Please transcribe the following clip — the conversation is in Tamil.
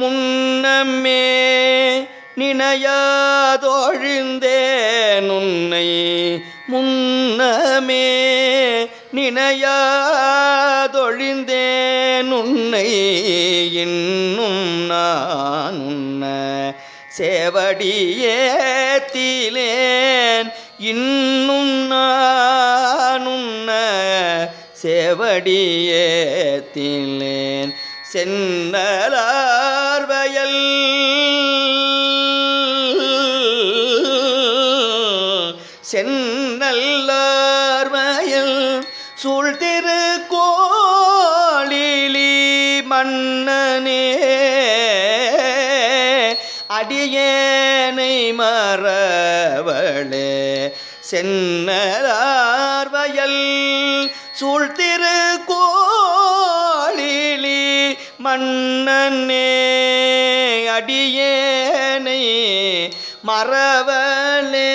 முன்னமே நினையாதொழிந்தேன் உன்னை. முன்னமே நினையாதொழிந்தேன் உன்னை. இன்னும் நான் உன்ன சேவடியேத்திலேன் இன்னும் நான் உன்ன சேவடியேத்திலேன் சென்னலார்வயல். சென்னல்லார்வயல் சூழ்திரு கோளிலி மன்னனே. அடியேனை மறவளே சென்னலார்வயல் சூழ்திரு கோளிலி மன்னனே அடியேனை மறவலே